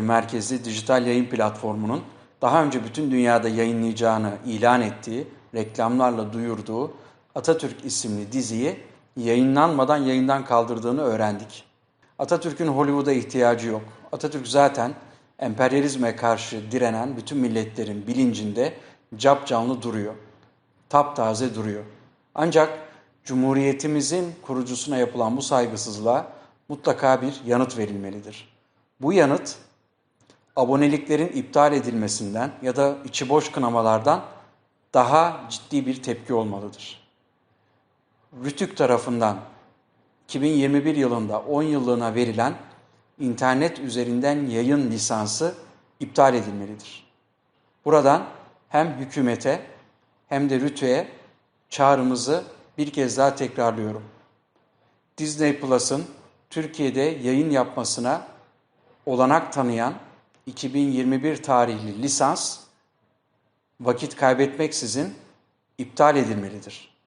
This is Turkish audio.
merkezli dijital yayın platformunun daha önce bütün dünyada yayınlayacağını ilan ettiği, reklamlarla duyurduğu Atatürk isimli diziyi yayınlanmadan yayından kaldırdığını öğrendik. Atatürk'ün Hollywood'a ihtiyacı yok. Atatürk zaten emperyalizme karşı direnen bütün milletlerin bilincinde cap canlı duruyor. Taptaze duruyor. Ancak Cumhuriyetimizin kurucusuna yapılan bu saygısızlığa mutlaka bir yanıt verilmelidir. Bu yanıt aboneliklerin iptal edilmesinden ya da içi boş kınamalardan daha ciddi bir tepki olmalıdır. Rütük tarafından 2021 yılında 10 yıllığına verilen internet üzerinden yayın lisansı iptal edilmelidir. Buradan hem hükümete hem de RTÜK'e çağrımızı bir kez daha tekrarlıyorum. Disney Plus'ın Türkiye'de yayın yapmasına olanak tanıyan 2021 tarihli lisans vakit kaybetmeksizin iptal edilmelidir.